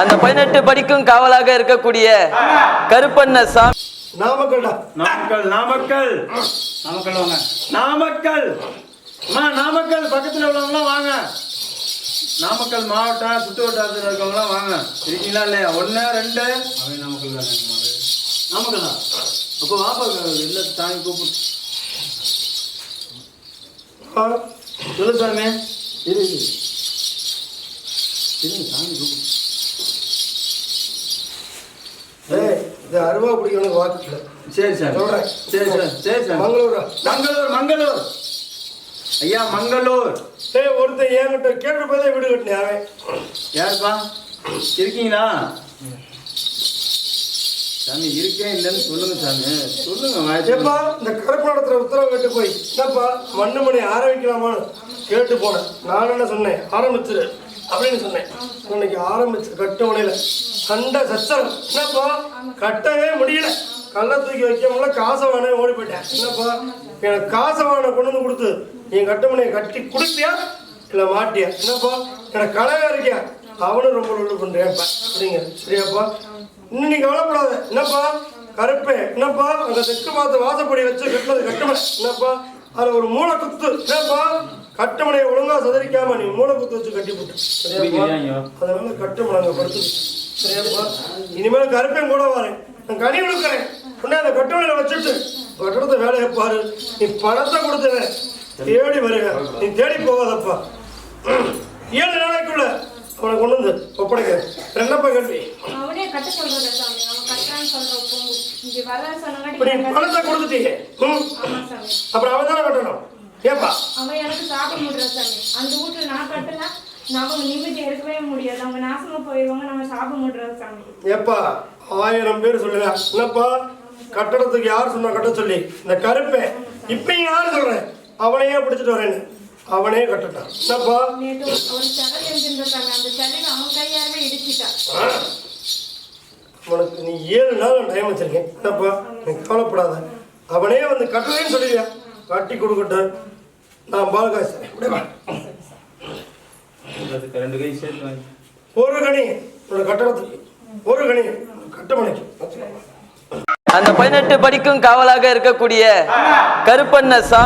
அந்த பதினெட்டு படிக்கும் காவலாக இருக்கக்கூடிய கருப்பண்ண சாமி. நாமக்கல்டா. நாமக்கல் நாமக்கல். நாமக்கல் வாங்க. நாமக்கல். அம்மா நாமக்கல் பக்கத்துல உள்ளவங்களாம் வாங்க. நாமக்கல் மாவட்டம் சுற்று வட்டாரத்தில் இருக்கவங்களாம் வாங்க. இருக்கீங்களா இல்லையா? ஒன்று ரெண்டு. அவன் நாமக்கல் தானே நாமக்கல்லா? அப்போ வாப்பா இல்லை தாங்கி கூப்பிட்டு சொல்லு சாமி. இரு இரு. சாமி கூப்பிட்டு ஏய் இது அருவா பிடிக்கணும் வாக்குல சரி சார் சொல்றேன். சரி சார் சரி சார் மங்களூரா. மங்களூர் மங்களூர். ஐயா மங்களூர். ஏய் ஒருத்தன் என்கிட்ட கேட்டு போய் வீடு கட்டினேன் அவன். யாருப்பா? இருக்கீங்களா? சாமி இருக்கேன் இல்லைன்னு சொல்லுங்க சாமி. சொல்லுங்க. ஏப்பா இந்த கருப்பு நடத்துற உத்தரவு கேட்டு போய். என்னப்பா மண்ணு மணி ஆரம்பிக்கலாமான்னு. கேட்டு போனேன். நான் என்ன சொன்னேன்? ஆரம்பிச்சிரு. அப்படின்னு சொன்னேன். இன்னைக்கு ஆரம்பிச்சு கட்ட முடியல சண்டை சச்சரம் என்னப்பா? கட்டவே முடியல. கள்ள தூக்கி வைக்க முடியல காசை வேணே ஓடி போயிட்டேன். என்னப்பா? எனக்கு காசை வானை கொண்டு வந்து கொடுத்து என் கட்டமனையை கட்டி கொடுப்பியா? இல்லை மாட்டியா? என்னப்பா? எனக்கு கனவே இருக்கியா? அவனும் ரொம்ப லொல்லு பண்ணுறேன்ப்பா அப்படிங்க. சரியாப்பா. இன்னும் நீ கவலைப்படாத. என்னப்பா? கருப்பே. என்னப்பா? அந்த தெற்கு பார்த்து வாசப்படி வச்சு கட்டினது கட்டுமே என்னப்பா? அதுல ஒரு மூளை குத்து என்னப்பா? கட்டுமனையை ஒழுங்கா சதறிக்காம நீ மூளை குத்து வச்சு கட்டி போட்டு? அதனால கட்டுமனை அங்க படுத்து சரியாப்பா இனிமேல் கருப்பேன் கூட வரேன் நான் கனி விழுக்கிறேன் உடனே அந்த கட்டுமனையில வச்சுட்டு கட்டடத்தை வேலையை பாரு. நீ பணத்தை கொடுத்துவேன். தேடி வருக. நீ தேடி போகாதப்பா. ஏழு நாளைக்குள்ள அவனை கொண்டு வந்து ஒப்படைக்கிறேன் ரெண்டப்பா கட்டி அவனே கட்ட சொல்றத பணத்தை கொடுத்துட்டீங்க. அப்புறம் அவன் தானே கட்டணும்? ஏப்பா. அவன் எனக்கு முடியல சாமி. அந்த வீட்டுல நான் கட்டுனா நம்ம நிம்மதி இருக்கவே முடியாது. அவங்க நாசமா போயிடுவாங்க நம்ம முடியாது சாமி. ஏப்பா ஆயிரம் பேர் சொல்லுங்க. என்னப்பா? கட்டடத்துக்கு யார் சொன்னா கட்ட சொல்லி? இந்த கருப்பேன் இப்பயும் யார் சொல்றேன் அவனையே பிடிச்சிட்டு வரேன்னு. அவனே கட்டட்டான். என்னப்பா? ஒரு சிலை எழுந்திருந்த சாமி. அந்த சிலையில அவன் கையாவே இடிச்சிட்டான். உனக்கு நீ ஏழு நாள் டைம் வச்சிருக்கேன். என்னப்பா? நீ கவலைப்படாத. அவனே வந்து கட்டுறேன்னு சொல்லுவியா? கட்டி கொடுக்கட்டும் நான் பால் காய்ச்சேன் ரெண்டு கை சேர்த்து ஒரு கணி உன்னோட கட்டடத்துக்கு ஒரு கணி கட்டமனைக்கு. அந்த பதினெட்டு படிக்கும் காவலாக இருக்கக்கூடிய கருப்பண்ண சாமி